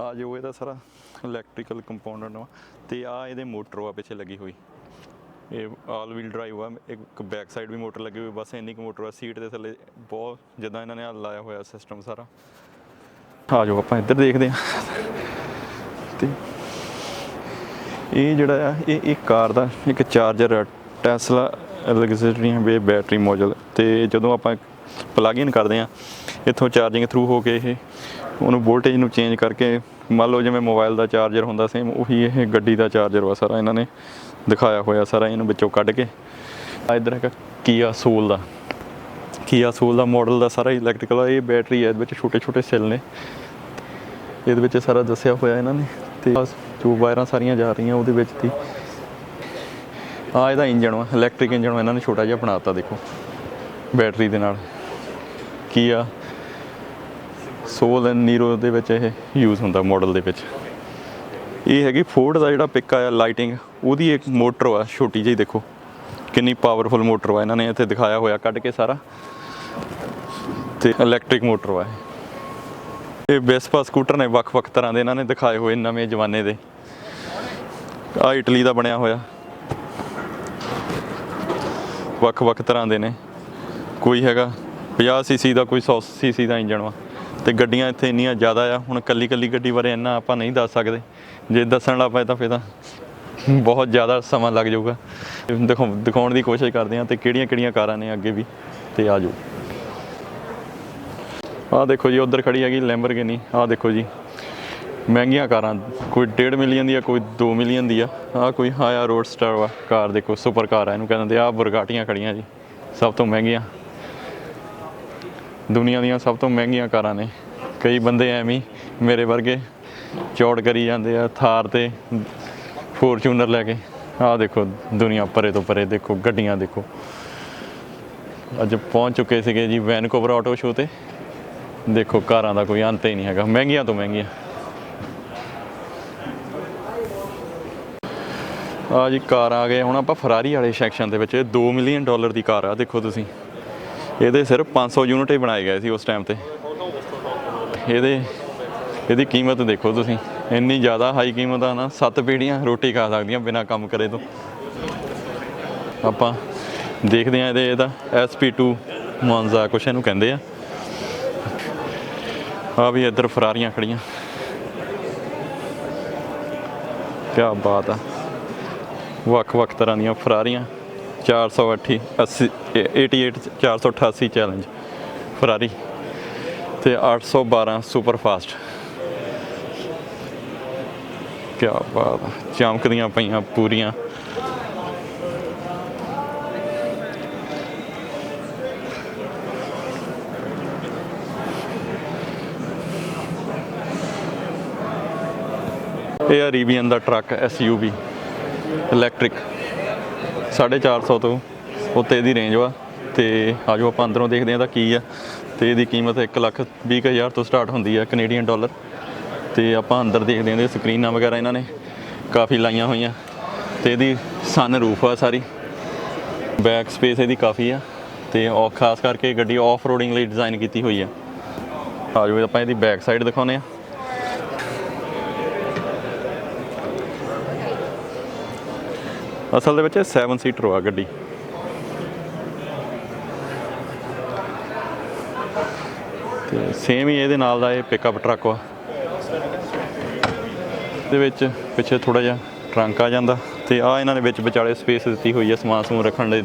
ਆ ਜੋ ਇਹਦਾ ਸਾਰਾ ਇਲੈਕਟ੍ਰੀਕਲ ਕੰਪੋਨੈਂਟ ਵਾ, ਤੇ ਆ ਇਹਦੇ ਮੋਟਰ ਆ ਪਿੱਛੇ ਲੱਗੀ ਹੋਈ। ਇਹ ਆਲ ਵੀਲ ਡਰਾਈਵ ਆ ਇੱਕ ਬੈਕ ਸਾਈਡ ਵੀ ਮੋਟਰ ਲੱਗੀ ਹੋਈ, ਬਸ ਇੰਨੀ ਕੁ ਮੋਟਰ ਆ ਸੀਟ ਦੇ ਥੱਲੇ ਬਹੁਤ ਜਿੱਦਾਂ ਇਹਨਾਂ ਨੇ ਲਾਇਆ ਹੋਇਆ ਸਿਸਟਮ ਸਾਰਾ। ਆ ਜਾਓ ਆਪਾਂ ਇੱਧਰ ਦੇਖਦੇ ਹਾਂ। ਤੇ ਇਹ ਜਿਹੜਾ ਆ, ਇਹ ਇੱਕ ਕਾਰ ਦਾ, ਇੱਕ ਚਾਰਜਰ ਆ ਟੈਸਲਾ ਐਲੈਕਟ੍ਰਿਸਿਟੀ ਵੇ ਬੈਟਰੀ ਮੋਡਲ ਤੇ ਜਦੋਂ ਆਪਾਂ ਪਲੱਗ ਇਨ ਕਰਦੇ ਆ ਇੱਥੋਂ ਚਾਰਜਿੰਗ ਥਰੂ ਹੋ ਕੇ ਇਹ, ਉਹਨੂੰ ਵੋਲਟੇਜ ਨੂੰ ਚੇਂਜ ਕਰਕੇ ਮੰਨ ਲਓ ਜਿਵੇਂ ਮੋਬਾਈਲ ਦਾ ਚਾਰਜਰ ਹੁੰਦਾ ਸੇਮ ਉਹੀ ਇਹ ਗੱਡੀ ਦਾ ਚਾਰਜਰ ਵਾ ਸਾਰਾ ਇਹਨਾਂ ਨੇ ਦਿਖਾਇਆ ਹੋਇਆ ਸਾਰਾ ਇਹਨੂੰ ਵਿੱਚੋਂ ਕੱਢ ਕੇ। ਆ ਇੱਧਰ ਹੈਗਾ ਕੀਆ ਸੋਲ ਦਾ। ਕੀਆ ਸੋਲ ਦਾ ਮਾਡਲ ਦਾ ਸਾਰਾ ਇਲੈਕਟ੍ਰੀਕਲ ਆ, ਇਹ ਬੈਟਰੀ ਹੈ ਇਹਦੇ ਵਿੱਚ ਛੋਟੇ ਛੋਟੇ ਸੈੱਲ ਨੇ। ਇਹਦੇ ਵਿੱਚ ਸਾਰਾ ਦੱਸਿਆ ਹੋਇਆ ਇਹਨਾਂ ਨੇ ਤੇ ਆਹ ਜੋ ਵਾਇਰਾਂ ਸਾਰੀਆਂ ਜਾ ਰਹੀਆਂ ਉਹਦੇ ਵਿੱਚ ਦੀ। ਆ ਇਹਦਾ ਇੰਜਣ ਵਾ ਇਲੈਕਟ੍ਰਿਕ ਇੰਜਣ ਇਹਨਾਂ ਨੇ ਛੋਟਾ ਜਿਹਾ ਬਣਾਤਾ ਦੇਖੋ, ਬੈਟਰੀ ਦੇ ਨਾਲ। ਕੀ ਆ? ਸੋਲ ਨੀਰੋ ਦੇ ਵਿੱਚ ਇਹ ਯੂਜ਼ ਹੁੰਦਾ ਮਾਡਲ ਦੇ ਵਿੱਚ। ਇਹ ਹੈਗੀ ਫੋਰਡ ਦਾ ਜਿਹੜਾ ਪਿਕ ਆ ਲਾਈਟਿੰਗ ਉਹਦੀ ਇੱਕ ਮੋਟਰ ਆ ਛੋਟੀ ਜਿਹੀ ਦੇਖੋ। ਕਿੰਨੀ ਪਾਵਰਫੁਲ ਮੋਟਰ ਵਾ, ਇਹਨਾਂ ਨੇ ਇੱਥੇ ਦਿਖਾਇਆ ਹੋਇਆ, ਕੱਢ ਕੇ ਸਾਰਾ। ਤੇ ਇਲੈਕਟ੍ਰਿਕ ਮੋਟਰ ਵਾ ਇਹ। ਇਹ ਵੈਸਪਾ ਸਕੂਟਰ ਨੇ ਵੱਖ-ਵੱਖ ਤਰ੍ਹਾਂ ਦੇ ਇਹਨਾਂ ਨੇ ਦਿਖਾਏ ਹੋਏ ਨਵੇਂ ਜਮਾਨੇ ਦੇ। ਆ ਇਟਲੀ ਦਾ ਬਣਿਆ ਹੋਇਆ। ਵੱਖ-ਵੱਖ ਤਰ੍ਹਾਂ ਦੇ ਨੇ। ਕੋਈ ਹੈਗਾ 50 ਸੀਸੀ ਦਾ, ਕੋਈ 100 ਸੀਸੀ ਦਾ ਇੰਜਣ ਵਾ। ਤੇ ਗੱਡੀਆਂ ਇੱਥੇ ਇੰਨੀਆਂ ਜ਼ਿਆਦਾ ਆ, ਹੁਣ ਕੱਲੀ ਕੱਲੀ ਗੱਡੀ ਬਾਰੇ ਇੰਨਾ ਆਪਾਂ ਨਹੀਂ ਦੱਸ ਸਕਦੇ। ਜੇ ਦੱਸਣ ਲੱਗ ਪਏ ਤਾਂ ਫਿਰ ਤਾਂ ਬਹੁਤ ਜ਼ਿਆਦਾ ਸਮਾਂ ਲੱਗ ਜਾਊਗਾ। ਦਿਖਾਉ ਦਿਖਾਉਣ ਦੀ ਕੋਸ਼ਿਸ਼ ਕਰਦੇ ਹਾਂ ਤੇ ਕਿਹੜੀਆਂ ਕਿਹੜੀਆਂ ਕਾਰਾਂ ਨੇ ਅੱਗੇ ਵੀ ਤੇ ਆ ਜਾਓ। ਆਹ ਦੇਖੋ ਜੀ, ਉਧਰ ਖੜੀ ਹੈਗੀ ਲੈਂਬਰਗਿਨੀ ਆਹ ਦੇਖੋ ਜੀ, ਮਹਿੰਗੀਆਂ ਕਾਰਾਂ, ਕੋਈ 1.5 ਮਿਲੀਅਨ ਦੀ ਆ, ਕੋਈ 2 ਮਿਲੀਅਨ ਦੀ ਆ। ਆਹ ਕੋਈ ਹਾਇਆ ਰੋਡ ਸਟਾਰ ਵਾ ਕਾਰ ਦੇਖੋ ਸੁਪਰ ਕਾਰ ਆ, ਇਹਨੂੰ ਕਹਿੰਦੇ ਆ। ਬੁਰਗਾਟੀਆਂ ਖੜੀਆਂ ਜੀ, ਸਭ ਤੋਂ ਮਹਿੰਗੀਆਂ। ਦੁਨੀਆ ਦੀਆਂ ਸਭ ਤੋਂ ਮਹਿੰਗੀਆਂ ਕਾਰਾਂ ਨੇ। ਕਈ ਬੰਦੇ ਐਵੇਂ ਹੀ ਮੇਰੇ ਵਰਗੇ ਚੌੜ ਕਰੀ ਜਾਂਦੇ ਆ, ਥਾਰ ਤੇ ਫੋਰਚੂਨਰ ਲੈ ਕੇ। ਆਹ ਦੇਖੋ, ਦੁਨੀਆ ਪਰੇ ਤੋਂ ਪਰੇ, ਦੇਖੋ, ਗੱਡੀਆਂ ਦੇਖੋ। ਅੱਜ ਪਹੁੰਚ ਚੁੱਕੇ ਸੀਗੇ ਜੀ ਵੈਨਕੂਵਰ ਆਟੋ ਸ਼ੋਅ ਤੇ। ਦੇਖੋ, ਕਾਰਾਂ ਦਾ ਕੋਈ ਅੰਤ ਹੀ ਨਹੀਂ ਹੈਗਾ। ਮਹਿੰਗੀਆਂ ਤੋਂ ਮਹਿੰਗੀਆਂ। ਆ ਜੀ ਕਾਰ ਆ ਗਏ। ਹੁਣ ਆਪਾਂ ਫਰਾਰੀ ਵਾਲੇ ਸੈਕਸ਼ਨ ਦੇ ਵਿੱਚ 2 ਮਿਲੀਅਨ ਡਾਲਰ ਦੀ ਕਾਰ ਆ, ਦੇਖੋ ਤੁਸੀਂ। ਇਹਦੇ ਸਿਰਫ 500 ਯੂਨਿਟ ਹੀ ਬਣਾਏ ਗਏ ਸੀ ਉਸ ਟਾਈਮ ਤੇ। ਇਹਦੇ, ਇਹਦੀ ਕੀਮਤ ਦੇਖੋ ਤੁਸੀਂ। ਇੰਨੀ ਜ਼ਿਆਦਾ ਹਾਈ ਕੀਮਤ ਆ ਨਾ, ਸੱਤ ਪੀੜ੍ਹੀਆਂ ਰੋਟੀ ਖਾ ਸਕਦੀਆਂ ਬਿਨਾਂ ਕੰਮ ਕਰੇ ਤੋਂ। ਆਪਾਂ ਦੇਖਦੇ ਆ ਇਹਦੇ, ਇਹਦਾ SP2 ਮੌਨਜ਼ਾ ਕੁਛ ਇਹਨੂੰ ਕਹਿੰਦੇ ਆ। ਆ ਵੀ ਇੱਧਰ ਫਰਾਰੀਆਂ ਖੜੀਆਂ। ਕੀ ਬਾਤ ਆ। ਵੱਖ-ਵੱਖ ਤਰ੍ਹਾਂ ਦੀਆਂ ਫਰਾਰੀਆਂ। 480 80 88 488 ਚੈਲੰਜ ਫਰਾਰੀ। ਤੇ 812 ਸੁਪਰ ਫਾਸਟ ਕੀ ਬਾਤ ਆ, ਚਮਕਦੀਆਂ ਪਈਆਂ ਪੂਰੀਆਂ। ਇਹ ਆ ਰੀਬੀਅਨ ਦਾ ਟਰੱਕ SUV ਇਲੈਕਟ੍ਰਿਕ 450 ਤੋਂ ਉੱਤੇ ਇਹਦੀ ਰੇਂਜ ਵਾ, ਤੇ ਆਜੋ ਆਪਾਂ ਅੰਦਰੋਂ ਦੇਖਦੇ ਹਾਂ ਤਾਂ ਕੀ ਆ। ਤੇ ਇਹਦੀ ਕੀਮਤ 1 ਲੱਖ 20 ਕੁ ਹਜ਼ਾਰ ਤੋਂ ਸਟਾਰਟ ਹੁੰਦੀ ਆ ਕੈਨੇਡੀਅਨ ਡਾਲਰ ਤੇ ਆਪਾਂ ਅੰਦਰ ਦੇਖਦੇ ਹਾਂ ਇਹਦੇ ਸਕਰੀਨਾਂ ਵਗੈਰਾ ਇਹਨਾਂ ਨੇ, ਕਾਫੀ ਲਾਈਆਂ ਹੋਈਆਂ। ਤੇ ਇਹਦੀ ਸਨ ਰੂਫ ਆ ਸਾਰੀ। ਬੈਕ ਸਪੇਸ ਇਹਦੀ ਕਾਫੀ ਆ। ਤੇ ਔ ਖਾਸ ਕਰਕੇ ਗੱਡੀ ਆਫ ਰੋਡਿੰਗ ਲਈ ਡਿਜ਼ਾਈਨ ਕੀਤੀ ਹੋਈ ਆ। ਆਜੋ ਆਪਾਂ ਇਹਦੀ ਬੈਕ ਸਾਈਡ ਦਿਖਾਉਂਦੇ ਆ ਅਸਲ ਦੇ ਵਿੱਚ 7 ਸੀਟਰ ਆ ਗੱਡੀ। ਤੇ ਸੇਮ ਹੀ ਇਹਦੇ ਨਾਲ ਦਾ ਇਹ ਪਿਕਅਪ ਟਰੱਕ ਵਾ ਦੇ ਵਿੱਚ ਪਿੱਛੇ ਥੋੜਾ ਜਿਹਾ ਟਰੰਕ ਆ ਜਾਂਦਾ ਤੇ ਆ ਇਹਨਾਂ ਨੇ ਵਿੱਚ ਵਿਚਾਲੇ ਸਪੇਸ ਦਿੱਤੀ ਹੋਈ ਹੈ ਸਮਾਨ ਸਮੂਨ ਰੱਖਣ ਦੇ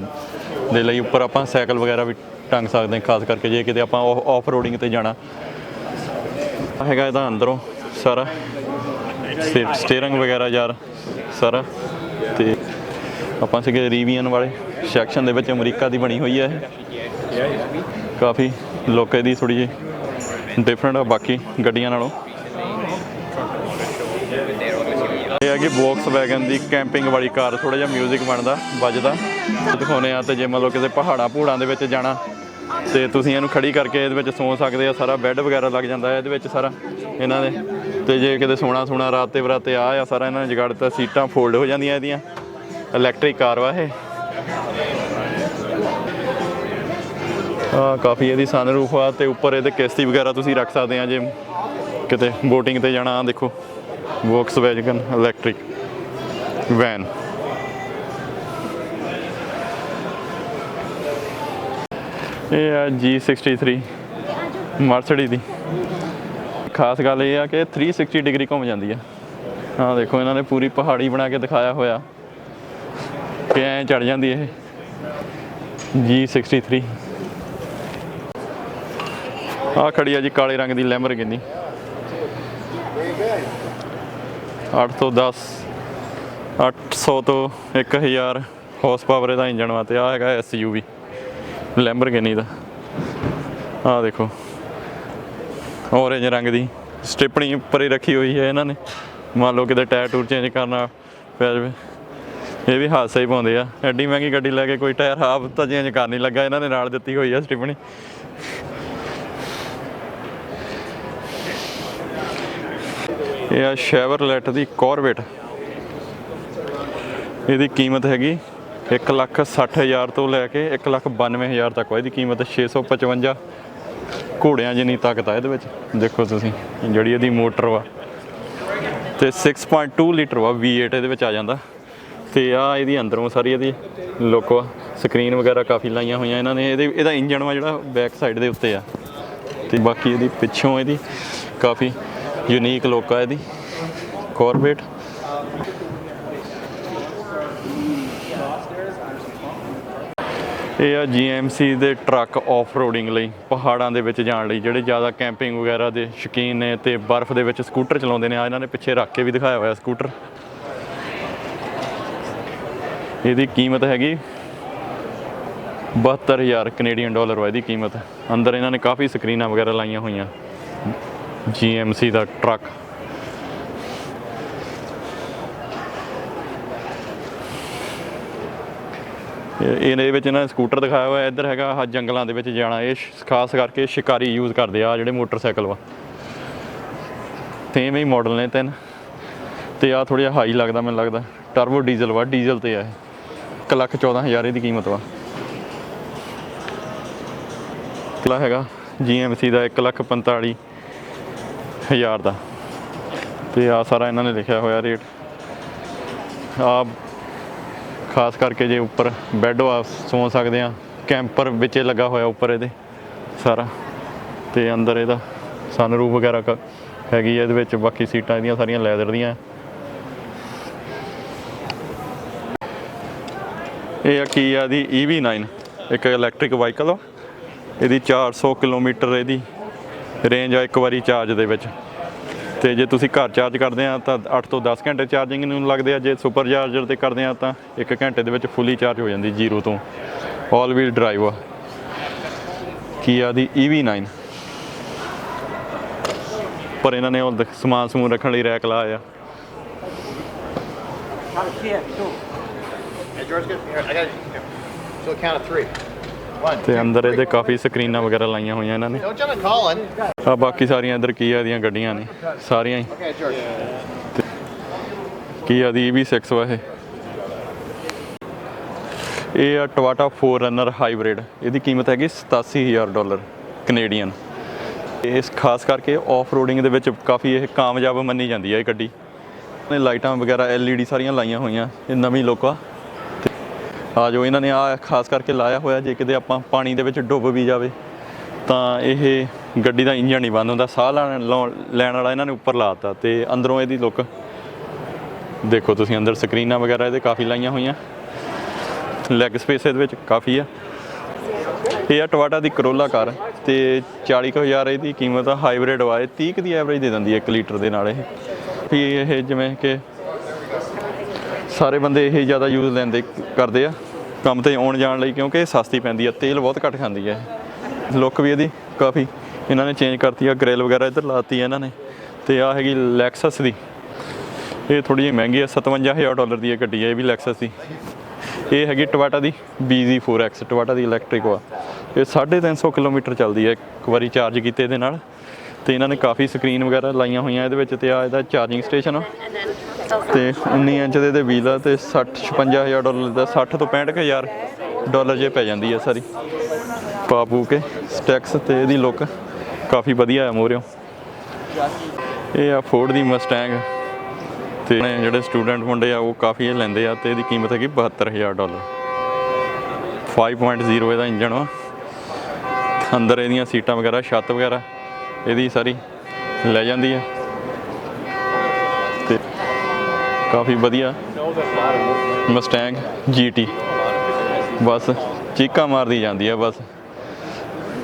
ਦੇ ਲਈ ਉੱਪਰ ਆਪਾਂ ਸਾਈਕਲ ਵਗੈਰਾ ਵੀ ਟੰਗ ਸਕਦੇ ਹਾਂ, ਖਾਸ ਕਰਕੇ ਜੇ ਕਿਤੇ ਆਪਾਂ ਆਫ ਰੋਡਿੰਗ ਤੇ ਜਾਣਾ। ਹੈਗਾ ਇਹਦਾ ਅੰਦਰੋਂ ਸਾਰਾ ਸਟੀਅਰਿੰਗ ਵਗੈਰਾ ਯਾਰ ਸਾਰਾ ਤੇ ਆਪਾਂ ਸੀਗੇ ਰੀਵੀਅਨ ਵਾਲੇ ਸੈਕਸ਼ਨ ਦੇ ਵਿੱਚ ਅਮਰੀਕਾ ਦੀ ਬਣੀ ਹੋਈ ਹੈ ਇਹ। ਕਾਫੀ ਲੋਕਾਂ ਦੀ ਥੋੜੀ ਜਿਹੀ ਡਿਫਰੈਂਟ ਆ, ਬਾਕੀ ਗੱਡੀਆਂ ਨਾਲੋਂ। ਇਹ ਹੈਗੀ ਵੈਗਨ ਦੀ ਕੈਂਪਿੰਗ ਵਾਲੀ ਕਾਰ ਥੋੜਾ ਜਿਹਾ 뮤직 ਬਣਦਾ, ਵੱਜਦਾ। ਦਿਖਾਉਨੇ ਆ ਤੇ ਜੇ ਮੰਨ ਲਓ ਕਿਸੇ ਪਹਾੜਾਂ ਪੂੜਾਂ ਦੇ ਵਿੱਚ ਜਾਣਾ, ਤੇ ਤੁਸੀਂ ਇਹਨੂੰ ਖੜੀ ਕਰਕੇ ਇਹਦੇ ਵਿੱਚ ਸੌਂ ਸਕਦੇ ਆ, ਸਾਰਾ ਬੈੱਡ ਵਗੈਰਾ ਲੱਗ ਜਾਂਦਾ ਹੈ ਇਹਦੇ ਵਿੱਚ ਸਾਰਾ, ਇਹਨਾਂ ਦੇ। ਤੇ ਜੇ ਕਿਤੇ ਸੋਣਾ ਸੋਣਾ ਰਾਤ ਤੇ ਬਰਾਤੇ ਆ ਆ ਸਾਰਾ ਇਹਨਾਂ ਨੇ ਜਗਾੜ ਦਿੱਤਾ, ਸੀਟਾਂ ਫੋਲਡ ਹੋ ਜਾਂਦੀਆਂ ਇਹਦੀਆਂ। ਇਲੈਕਟ੍ਰਿਕ ਕਾਰ ਵਾ ਇਹ। ਆ ਕਾਫੀ ਇਹਦੀ ਸਨਰੂਫ ਆ ਤੇ ਉੱਪਰ ਇਹਦੇ ਕਿਸ਼ਤੀ ਵਗੈਰਾ ਤੁਸੀਂ ਰੱਖ ਸਕਦੇ ਆ ਜੇ ਕਿਤੇ ਬੋਟਿੰਗ ਤੇ ਜਾਣਾ ਆ ਦੇਖੋ ਵੈਗਨ ਇਲੈਕਟ੍ਰਿਕ ਵੈਨ ਇਹ ਆ G63 ਮਰਸਡੀ ਦੀ। ਖਾਸ ਗੱਲ ਇਹ ਆ ਕਿ 360 ਡਿਗਰੀ ਘੁੰਮ ਜਾਂਦੀ ਆ। ਹਾਂ ਦੇਖੋ, ਇਹਨਾਂ ਨੇ ਪੂਰੀ ਪਹਾੜੀ ਬਣਾ ਕੇ ਦਿਖਾਇਆ ਹੋਇਆ। ਕਿ ਐ ਚੜ ਜਾਂਦੀ ਇਹ। G63 ਆ ਖੜੀ ਆ ਜੀ ਕਾਲੇ ਰੰਗ ਦੀ ਲੈਮਰਗਿਨੀ 8 ਤੋਂ 10 800 ਤੋਂ 1000 ਹਾਰਸ ਪਾਵਰ ਇਹਦਾ ਇੰਜਨ ਵਾ ਤੇ ਆ ਹੈਗਾ SUV ਲੈਂਬਰਗਿਨੀ ਦਾ। ਆ ਦੇਖੋ। ਔਰੇਂਜ ਰੰਗ ਦੀ ਸਟਿਪਣੀ ਉੱਪਰ ਹੀ ਰੱਖੀ ਹੋਈ ਹੈ ਇਹਨਾਂ ਨੇ। ਮੰਨ ਲਓ ਕਿਤੇ ਟਾਇਰ ਟੂਰ ਚੇਂਜ ਕਰਨਾ ਪੈ ਜਾਵੇ। ਇਹ ਵੀ ਹਾਦਸਾ ਹੀ ਪਾਉਂਦੇ ਆ। ਐਡੀ ਮਹਿੰਗੀ ਗੱਡੀ ਲੈ ਕੇ ਕੋਈ ਟਾਇਰ ਆਪ ਤਾਂ ਚੇਂਜ ਕਰ ਨਹੀਂ ਲੱਗਾ, ਇਹਨਾਂ ਨੇ ਨਾਲ ਦਿੱਤੀ ਹੋਈ ਆ ਸਟਿਪਣੀ। ਇਹ ਆ ਸ਼ੈਵਰਲੈਟ ਦੀ ਕੋਰਵੇਟ ਇਹਦੀ ਕੀਮਤ ਹੈਗੀ 160000 ਤੋਂ ਲੈ ਕੇ 192000 ਤੱਕ ਵਾ ਇਹਦੀ ਕੀਮਤ 655 ਘੋੜਿਆਂ ਜਿੰਨੀ ਤਾਕਤ ਆ ਇਹਦੇ ਵਿੱਚ। ਦੇਖੋ ਤੁਸੀਂ, ਜਿਹੜੀ ਇਹਦੀ ਮੋਟਰ ਵਾ। ਤੇ 6.2 ਲੀਟਰ ਵਾ V8 ਇਹਦੇ ਵਿੱਚ ਆ ਜਾਂਦਾ। ਤੇ ਆ ਇਹਦੀ ਅੰਦਰੋਂ ਸਾਰੀ ਇਹਦੀ ਲੁੱਕ ਆ। ਸਕਰੀਨ ਵਗੈਰਾ ਕਾਫੀ ਲਾਈਆਂ ਹੋਈਆਂ ਇਹਨਾਂ ਨੇ। ਇਹਦੇ ਇਹਦਾ ਇੰਜਨ ਵਾ ਜਿਹੜਾ ਬੈਕ ਸਾਈਡ ਦੇ ਉੱਤੇ ਆ। ਤੇ ਬਾਕੀ ਇਹਦੀ ਪਿੱਛੋਂ ਇਹਦੀ ਕਾਫੀ ਯੂਨੀਕ ਲੁੱਕ ਆ ਇਹਦੀ। ਕੋਰਬੇਟ ਇਹ ਆ GMC ਦੇ ਟਰੱਕ ਆਫ ਰੋਡਿੰਗ ਲਈ, ਪਹਾੜਾਂ ਦੇ ਵਿੱਚ ਜਾਣ ਲਈ, ਜਿਹੜੇ ਜ਼ਿਆਦਾ ਕੈਂਪਿੰਗ ਵਗੈਰਾ ਦੇ ਸ਼ੌਕੀਨ ਨੇ ਤੇ ਬਰਫ਼ ਦੇ ਵਿੱਚ ਸਕੂਟਰ ਚਲਾਉਂਦੇ ਨੇ। ਆ ਇਹਨਾਂ ਨੇ ਪਿੱਛੇ ਰੱਖ ਕੇ ਵੀ ਦਿਖਾਇਆ ਹੋਇਆ ਸਕੂਟਰ ਇਹਦੀ ਕੀਮਤ ਹੈਗੀ 72000 ਕੈਨੇਡੀਅਨ ਡਾਲਰ ਵਾ ਇਹਦੀ ਕੀਮਤ। ਅੰਦਰ ਇਹਨਾਂ ਨੇ ਕਾਫੀ ਸਕਰੀਨਾਂ ਵਗੈਰਾ ਲਾਈਆਂ ਹੋਈਆਂ। GMC ਦਾ ਟਰੱਕ। ਇਹਦੇ ਵਿੱਚ ਇਹਨਾਂ ਨੇ ਸਕੂਟਰ ਦਿਖਾਇਆ ਹੋਇਆ, ਇੱਧਰ ਹੈਗਾ ਆਹ ਜੰਗਲਾਂ ਦੇ ਵਿੱਚ ਜਾਣਾ। ਇਹ ਖਾਸ ਕਰਕੇ ਸ਼ਿਕਾਰੀ ਯੂਜ਼ ਕਰਦੇ ਆ, ਆਹ ਜਿਹੜੇ ਮੋਟਰਸਾਈਕਲ ਵਾ। ਸੇਮ ਹੀ ਮਾਡਲ ਨੇ ਤਿੰਨ। ਤੇ ਆ ਥੋੜਾ ਜਿਹਾ ਹਾਈ ਲੱਗਦਾ ਮੈਨੂੰ ਲੱਗਦਾ। ਟਰਬੋ ਡੀਜ਼ਲ ਵਾ ਡੀਜ਼ਲ ਤੇ ਆ ਇਹ। 1 ਲੱਖ 14000 ਇਹਦੀ ਕੀਮਤ ਵਾ। ਕਿਲਾ ਹੈਗਾ GMC ਦਾ 1 ਲੱਖ 45 ਹਜ਼ਾਰ ਦਾ। ਤੇ ਆ ਸਾਰਾ ਇਹਨਾਂ ਨੇ ਲਿਖਿਆ ਹੋਇਆ ਰੇਟ। ਆ ਖਾਸ ਕਰਕੇ ਜੇ ਉੱਪਰ ਬੈੱਡ ਵਾ ਸੌ ਸਕਦੇ ਆ ਕੈਂਪਰ ਵਿੱਚ ਲੱਗਾ ਹੋਇਆ ਉੱਪਰ ਇਹਦੇ ਸਾਰਾ। ਤੇ ਅੰਦਰ ਇਹਦਾ ਸਨਰੂਫ ਵਗੈਰਾ ਕ- ਹੈਗੀ ਆ, ਇਹਦੇ ਵਿੱਚ ਬਾਕੀ ਸੀਟਾਂ ਇਹਦੀਆਂ ਸਾਰੀਆਂ ਲੈਦਰ ਦੀਆਂ। ਇਹ ਆ ਕੀ ਆ ਦੀ EV9 ਇੱਕ ਇਲੈਕਟ੍ਰਿਕ ਵਾਹੀਕਲ ਆ। ਇਹਦੀ 400 ਕਿਲੋਮੀਟਰ ਇਹਦੀ ਰੇਂਜ ਆ ਇੱਕ ਵਾਰੀ ਚਾਰਜ ਦੇ ਵਿੱਚ। ਤੇ ਜੇ ਤੁਸੀਂ ਘਰ ਚਾਰਜ ਕਰਦੇ ਆ ਤਾਂ 8 ਤੋਂ 10 ਘੰਟੇ ਚਾਰਜਿੰਗ ਨੂੰ ਲੱਗਦੇ ਆ। ਜੇ ਸੁਪਰ ਚਾਰਜਰ ਤੇ ਕਰਦੇ ਆ ਤਾਂ 1 ਘੰਟੇ ਦੇ ਵਿੱਚ ਫੁੱਲੀ ਚਾਰਜ ਹੋ ਜਾਂਦੀ ਜ਼ੀਰੋ ਤੋਂ। ਆਲ ਵੀਲ ਡਰਾਈਵ ਆ। ਕੀ ਆ ਦੀ EV9 ਪਰ ਇਹਨਾਂ ਨੇ ਉਹ ਦ- ਸਮਾਨ ਸਮੂਨ ਰੱਖਣ ਲਈ ਰੈਕ ਲਾਇਆ। ਆ ਤੇ ਅੰਦਰ ਇਹਦੇ ਕਾਫੀ ਸਕਰੀਨਾਂ ਵਗੈਰਾ ਲਾਈਆਂ ਹੋਈਆਂ ਇਹਨਾਂ ਨੇ. ਆ ਬਾਕੀ ਸਾਰੀਆਂ ਇੱਧਰ ਕੀਆ ਦੀਆਂ ਗੱਡੀਆਂ ਨੇ। ਸਾਰੀਆਂ ਹੀ. ਕੀਆ ਦੀ ਵੀ 6 ਵਾ ਇਹ। ਇਹ ਆ ਟਵਾਟਾ 4runner ਹਾਈਬ੍ਰਿਡ ਇਹਦੀ ਕੀਮਤ ਹੈਗੀ 87000 ਡਾਲਰ ਕੈਨੇਡੀਅਨ ਇਸ ਖਾਸ ਕਰਕੇ ਆਫ ਰੋਡਿੰਗ ਦੇ ਵਿੱਚ ਕਾਫੀ ਇਹ ਕਾਮਯਾਬ ਮੰਨੀ ਜਾਂਦੀ ਹੈ ਇਹ ਗੱਡੀ। ਨੇ ਲਾਈਟਾਂ ਵਗੈਰਾ LED ਸਾਰੀਆਂ ਲਾਈਆਂ ਹੋਈਆਂ। ਇਹ ਨਵੀਂ ਲੋਕਾ ਆ ਜੋ ਇਹਨਾਂ ਨੇ ਆ ਖਾਸ ਕਰਕੇ ਲਾਇਆ ਹੋਇਆ, ਜੇ ਕਿਤੇ ਆਪਾਂ ਪਾਣੀ ਦੇ ਵਿੱਚ ਡੁੱਬ ਵੀ ਜਾਵੇ, ਤਾਂ ਇਹ ਗੱਡੀ ਦਾ ਇੰਜਨ ਨਹੀਂ ਬੰਦ ਹੁੰਦਾ। ਸਾਹ ਲੈਣ ਲੈਣ ਵਾਲਾ ਇਹਨਾਂ ਨੇ ਉੱਪਰ ਲਾਤਾ ਤੇ ਅੰਦਰੋਂ ਇਹਦੀ ਲੁੱਕ ਦੇਖੋ ਤੁਸੀਂ ਅੰਦਰ ਸਕਰੀਨਾਂ ਵਗੈਰਾ ਇਹਦੇ ਕਾਫੀ ਲਾਈਆਂ ਹੋਈਆਂ। ਲੈਗ ਸਪੇਸ ਇਹਦੇ ਵਿੱਚ ਕਾਫੀ ਆ। ਇਹ ਆ ਟਵਾਟਾ ਦੀ ਕਰੋਲਾ ਕਾਰ ਤੇ 40000 ਇਹਦੀ ਕੀਮਤ ਆ। ਹਾਈਬ੍ਰਿਡ ਵਾ, ਇਹ 30 ਕੁ ਦੀ ਐਵਰੇਜ ਦੇ ਦਿੰਦੀ ਹੈ 1 ਲੀਟਰ ਦੇ ਨਾਲ ਇਹ। ਵੀ ਇਹ ਜਿਵੇਂ ਕਿ ਸਾਰੇ ਬੰਦੇ ਇਹ ਜ਼ਿਆਦਾ ਯੂਜ਼ ਲੈਂਦੇ ਕਰਦੇ ਆ। ਕੰਮ ਤੇ ਆਉਣ ਜਾਣ ਲਈ ਕਿਉਂਕਿ ਇਹ ਸਸਤੀ ਪੈਂਦੀ ਆ, ਤੇਲ ਬਹੁਤ ਘੱਟ ਖਾਂਦੀ ਹੈ ਲੁੱਕ ਵੀ ਇਹਦੀ ਕਾਫੀ, ਇਹਨਾਂ ਨੇ ਚੇਂਜ ਕਰਤੀ ਆ ਗ੍ਰਿਲ ਵਗੈਰਾ ਇੱਧਰ ਲਾਤੀ ਆ ਇਹਨਾਂ ਨੇ। ਤੇ ਆ ਹੈਗੀ ਲੈਕਸਸ ਦੀ। ਇਹ ਥੋੜੀ ਜਿਹੀ ਮਹਿੰਗੀ ਹੈ 57000 ਡਾਲਰ ਦੀ ਇਹ ਗੱਡੀ ਹੈ ਇਹ ਵੀ ਲੈਕਸਸ ਦੀ। ਇਹ ਹੈਗੀ ਟਵਾਟਾ ਦੀ BZ4X ਟਵਾਟਾ ਦੀ ਇਲੈਕਟ੍ਰਿਕ ਵਾ ਇਹ 350 ਕਿਲੋਮੀਟਰ ਚੱਲਦੀ ਹੈ ਇੱਕ ਵਾਰੀ ਚਾਰਜ ਕੀਤੇ ਇਹਦੇ ਨਾਲ। ਤੇ ਇਹਨਾਂ ਨੇ ਕਾਫੀ ਸਕਰੀਨ ਵਗੈਰਾ ਲਾਈਆਂ ਹੋਈਆਂ ਇਹਦੇ ਵਿੱਚ ਤੇ ਆ ਇਹਦਾ ਚਾਰਜਿੰਗ ਸਟੇਸ਼ਨ ਆ। ਤੇ 19 ਇੰਚ ਦੇ ਤੇ ਵੀਲ ਆ ਤੇ 60 56000 ਡਾਲਰ ਦਾ 60 ਤੋਂ 65000 ਡਾਲਰ ਜੇ ਪੈ ਜਾਂਦੀ ਆ ਸਾਰੀ। ਪਾਪੂ ਕੇ ਸਟੈਕਸ ਤੇ ਇਹਦੀ ਲੁੱਕ ਕਾਫੀ ਵਧੀਆ ਆ ਮੋਰਿਓ। ਇਹ ਆ ਫੋਰਡ ਦੀ ਮਸਟੈਂਗ ਤੇ ਜਿਹੜੇ ਸਟੂਡੈਂਟ ਮੁੰਡੇ ਆ, ਉਹ ਕਾਫੀ ਇਹ ਲੈਂਦੇ ਆ ਤੇ ਇਹਦੀ ਕੀਮਤ ਹੈਗੀ 72000 ਡਾਲਰ। 5.0 ਇਹਦਾ ਇੰਜਨ ਵਾ। ਅੰਦਰ ਇਹਦੀਆਂ ਸੀਟਾਂ ਵਗੈਰਾ, ਛੱਤ ਵਗੈਰਾ, ਇਹਦੀ ਸਾਰੀ ਲੈ ਜਾਂਦੀ ਆ। ਕਾਫੀ ਵਧੀਆ। ਮਸਟੈਂਗ GT ਬਸ, ਚੀਕਾਂ ਮਾਰਦੀ ਜਾਂਦੀ ਆ, ਬਸ।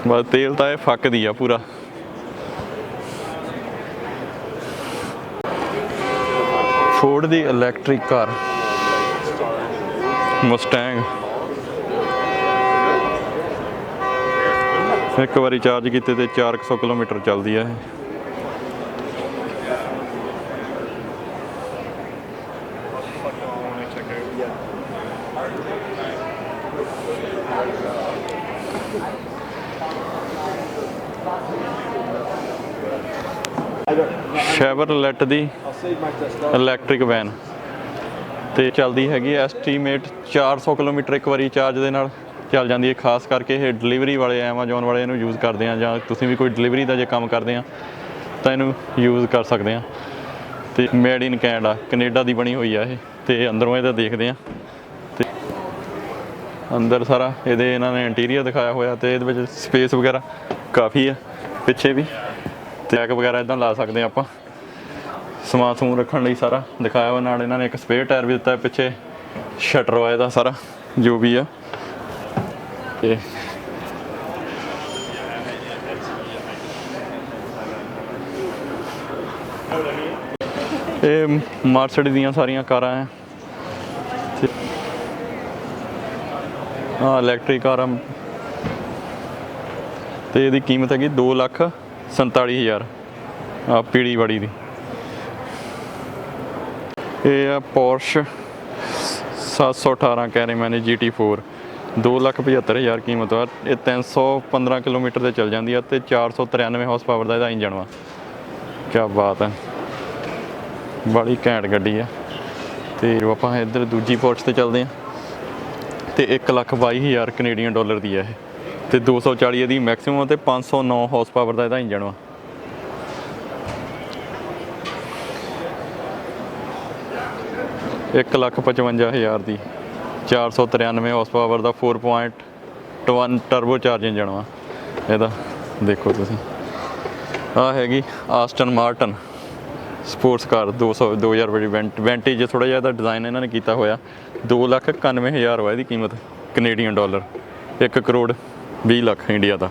ਬਸ, ਤੇਲ ਤਾਂ ਇਹ ਫੱਕਦੀ ਆ ਪੂਰਾ। ਫੋਰਡ ਦੀ ਇਲੈਕਟ੍ਰਿਕ ਕਾਰ ਮਸਟੈਂਗ ਇੱਕ ਵਾਰੀ ਚਾਰਜ ਕੀਤੇ ਤੇ 400 ਕਿਲੋਮੀਟਰ ਚੱਲਦੀ ਹੈ ਇਹ। ਸ਼ੈਵਰਲੈਟ ਦੀ ਇਲੈਕਟ੍ਰਿਕ ਵੈਨ ਤੇ ਚੱਲਦੀ ਹੈਗੀ ਐਸਟੀਮੇਟ 400 ਕਿਲੋਮੀਟਰ ਇੱਕ ਵਾਰੀ ਚਾਰਜ ਦੇ ਨਾਲ। ਚੱਲ ਜਾਂਦੀ ਹੈ ਖਾਸ ਕਰਕੇ ਇਹ ਡਿਲੀਵਰੀ ਵਾਲੇ, Amazon ਵਾਲੇ ਇਹਨੂੰ ਯੂਜ਼ ਕਰਦੇ ਆ ਜਾਂ ਤੁਸੀਂ ਵੀ ਕੋਈ ਡਿਲੀਵਰੀ ਦਾ ਜੇ ਕੰਮ ਕਰਦੇ ਆ ਤਾਂ ਇਹਨੂੰ ਯੂਜ਼ ਕਰ ਸਕਦੇ ਆ ਤੇ ਮੇਡ ਇਨ ਕੈਨੇਡਾ ਕੈਨੇਡਾ ਦੀ ਬਣੀ ਹੋਈ ਆ ਇਹ। ਤੇ ਅੰਦਰੋਂ ਇਹਦਾ ਦੇਖਦੇ ਆ ਤੇ ਅੰਦਰ ਸਾਰਾ ਇਹਦੇ ਇਹਨਾਂ ਨੇ ਇੰਟੀਰੀਅਰ ਦਿਖਾਇਆ ਹੋਇਆ ਤੇ ਇਹਦੇ ਵਿੱਚ ਸਪੇਸ ਵਗੈਰਾ ਕਾਫੀ ਆ, ਪਿੱਛੇ ਵੀ। ਟੈਗ ਵਗੈਰਾ ਇਦਾਂ ਲਾ ਸਕਦੇ ਆ ਆਪਾਂ। ਸਮਾਨ ਸਮੂਨ ਰੱਖਣ ਲਈ ਸਾਰਾ। ਦਿਖਾਇਆ ਹੋਇਆ ਨਾਲ ਇਹਨਾਂ ਨੇ ਇੱਕ ਸਪੇਅਰ ਟਾਇਰ ਵੀ ਦਿੱਤਾ ਹੈ ਪਿੱਛੇ। ਸ਼ਟਰ ਵਾ ਇਹਦਾ ਸਾਰਾ, ਜੋ ਵੀ ਆ। ਤੇ ਇਹ ਮਾਰਸਡੀ ਦੀਆਂ ਸਾਰੀਆਂ ਕਾਰਾਂ ਆ ਆ ਇਲੈਕਟ੍ਰਿਕ ਕਾਰਾਂ ਤੇ ਇਹਦੀ ਕੀਮਤ ਹੈਗੀ 2 ਲੱਖ 47000 ਆ ਪੀੜੀ ਬੜੀ ਦੀ। ਇਹ ਆ Porsche 718 ਕਹਿ ਰਹੇ ਮੈਨੇ GT4 275000 ਕੀਮਤ ਆ। ਇਹ 315 ਕਿਲੋਮੀਟਰ ਤੇ ਚੱਲ ਜਾਂਦੀ ਆ ਤੇ 493 ਹਾਰਸ ਪਾਵਰ ਦਾ ਇਹਦਾ ਇੰਜਨ ਵਾ। ਕੀ ਬਾਤ ਹੈ ਬੜੀ ਘੈਂਟ ਗੱਡੀ ਆ। ਤੇ ਆਪਾਂ ਇੱਧਰ ਦੂਜੀ ਪੋਰਚ ਤੇ ਚੱਲਦੇ ਆ। ਤੇ 122000 ਕੈਨੇਡੀਅਨ ਡਾਲਰ ਦੀ ਆ ਇਹ। ਤੇ 240 ਦੀ ਮੈਕਸਿਮਮ ਤੇ 509 ਹਾਰਸ ਪਾਵਰ ਦਾ ਇਹਦਾ ਇੰਜਨ ਵਾ। ਇੱਕ ਲੱਖ ਪਚਵੰਜਾ ਹਜ਼ਾਰ ਦੀ 493 ਹਾਰਸ ਪਾਵਰ ਦਾ 4.1 ਟਰਬੋ ਚਾਰਜ ਇੰਜਨ ਵਾ। ਇਹਦਾ ਦੇਖੋ ਤੁਸੀਂ। ਆ ਹੈਗੀ ਆਸਟਨ ਮਾਰਟਨ ਸਪੋਰਟਸ ਕਾਰ 200 2000 ਰੁਪਏ ਦੀ ਵੈਂਟੇਜ ਥੋੜਾ ਜਿਹਾ ਇਹਦਾ ਡਿਜ਼ਾਈਨ ਇਹਨਾਂ ਨੇ ਕੀਤਾ ਹੋਇਆ। 291000 ਵਾ ਇਹਦੀ ਕੀਮਤ Canadian dollar 1 crore 20 lakh India ਦਾ।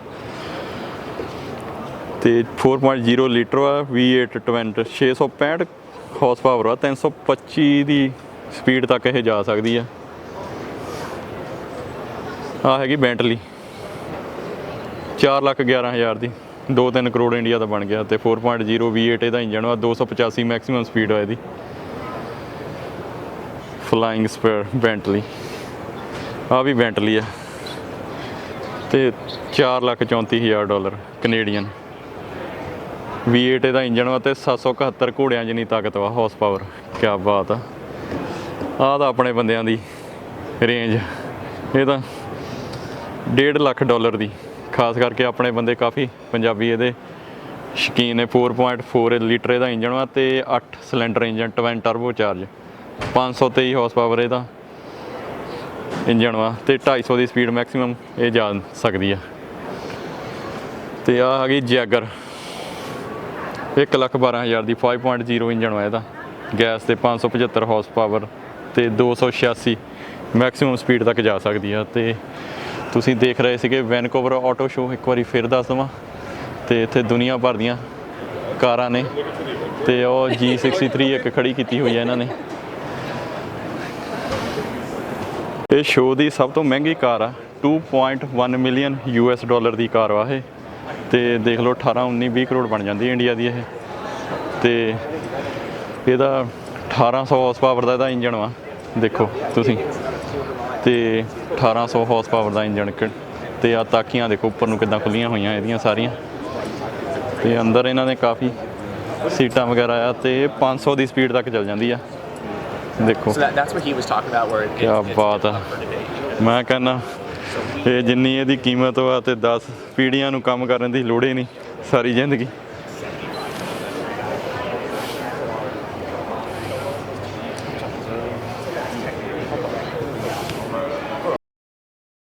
ਤੇ 4.0 ਲੀਟਰ ਆ V8 20 665 ਹਾਰਸ ਪਾਵਰ ਆ 325 ਦੀ ਸਪੀਡ ਤੱਕ ਇਹ ਜਾ ਸਕਦੀ ਆ। ਆ ਹੈਗੀ ਬੈਂਟਲੀ 4 ਲੱਖ 11000 ਦੀ। 2-3 ਕਰੋੜ ਇੰਡੀਆ ਦਾ ਬਣ ਗਿਆ ਤੇ 4.0 V8 ਇਹਦਾ ਇੰਜਨ ਵਾ 285 ਮੈਕਸਿਮਮ ਸਪੀਡ ਆ ਇਹਦੀ। ਫਲਾਈਂਗ ਸਪੇਅਰ ਬੈਂਟਲੀ ਆ ਵੀ ਬੈਂਟਲੀ ਆ। ਤੇ 434000 ਡਾਲਰ ਕੈਨੇਡੀਅਨ। V8 ਇਹਦਾ ਇੰਜਨ ਵਾ ਤੇ 771 ਘੋੜਿਆਂ ਜਿੰਨੀ ਤਾਕਤ ਵਾ ਹਾਰਸ ਪਾਵਰ ਕੀ ਬਾਤ ਆ। ਆਹ ਤਾਂ ਆਪਣੇ ਬੰਦਿਆਂ ਦੀ ਰੇਂਜ ਇਹ ਤਾਂ 1.5 ਲੱਖ ਡਾਲਰ ਦੀ। ਖਾਸ ਕਰਕੇ ਆਪਣੇ ਬੰਦੇ ਕਾਫੀ ਪੰਜਾਬੀ ਇਹਦੇ ਸ਼ਕੀਨ ਨੇ। 4.4 ਲੀਟਰ ਇਹਦਾ ਇੰਜਨ ਵਾ ਤੇ 8 cylinder engine twin turbo charge 523 horse power ਇਹਦਾ। ਇੰਜਣ ਵਾ ਤੇ 250 ਦੀ ਸਪੀਡ ਮੈਕਸਿਮਮ ਇਹ ਜਾ ਸਕਦੀ ਆ। ਤੇ ਆ ਆ ਗਈ ਜੈਗਰ 112000 ਦੀ 5.0 ਇੰਜਣ ਵਾ ਇਹਦਾ। ਗੈਸ ਤੇ 575 ਹਾਰਸ ਪਾਵਰ ਤੇ 286 ਮੈਕਸਿਮਮ ਸਪੀਡ ਤੱਕ ਜਾ ਸਕਦੀ ਆ। ਤੇ ਤੁਸੀਂ ਦੇਖ ਰਹੇ ਸੀਗੇ ਵੈਨਕੂਵਰ ਆਟੋ ਸ਼ੋ ਇੱਕ ਵਾਰੀ ਫਿਰ ਦੱਸ ਦਵਾਂ। ਤੇ ਇੱਥੇ ਦੁਨੀਆ ਭਰ ਦੀਆਂ ਕਾਰਾਂ ਨੇ। ਤੇ ਉਹ G63 ਇੱਕ ਖੜੀ ਕੀਤੀ ਹੋਈ ਹੈ ਇਹਨਾਂ ਨੇ। ਇਹ ਸ਼ੋਅ ਦੀ ਸਭ ਤੋਂ ਮਹਿੰਗੀ ਕਾਰ ਆ 2.1 ਮਿਲੀਅਨ ਯੂਐਸ ਡਾਲਰ ਦੀ ਕਾਰ ਵਾ ਇਹ। ਤੇ ਦੇਖ ਲਓ 18 19 20 ਕਰੋੜ ਬਣ ਜਾਂਦੀ ਇੰਡੀਆ ਦੀ ਇਹ। ਤੇ ਇਹਦਾ 1800 ਹਾਰਸ ਪਾਵਰ ਦਾ ਇਹਦਾ ਇੰਜਨ ਵਾ, ਦੇਖੋ ਤੁਸੀਂ। ਤੇ 1800 ਹਾਰਸ ਪਾਵਰ ਦਾ ਇੰਜਨ ਤੇ ਆ ਤਾਕੀਆਂ ਦੇਖੋ, ਉੱਪਰ ਨੂੰ ਕਿੱਦਾਂ ਖੁੱਲੀਆਂ ਹੋਈਆਂ ਇਹਦੀਆਂ ਸਾਰੀਆਂ। ਤੇ ਅੰਦਰ ਇਹਨਾਂ ਨੇ ਕਾਫੀ ਸੀਟਾਂ ਵਗੈਰਾ ਆ, ਤੇ 500 ਦੀ ਸਪੀਡ ਤੱਕ ਚੱਲ ਜਾਂਦੀ ਆ। ਦੇਖੋ So that, that's what he was talking about, where it, ਕਿਆ it's, it's ਬਾਤ ਆ for today. ਮੈਂ ਕਹਿੰਦਾ ਇਹ ਜਿੰਨੀ ਇਹਦੀ ਕੀਮਤ ਵਾ ਤੇ 10 ਪੀੜ੍ਹੀਆਂ ਨੂੰ ਕੰਮ ਕਰਨ ਦੀ ਲੋੜ ਹੀ ਨਹੀਂ ਸਾਰੀ ਜ਼ਿੰਦਗੀ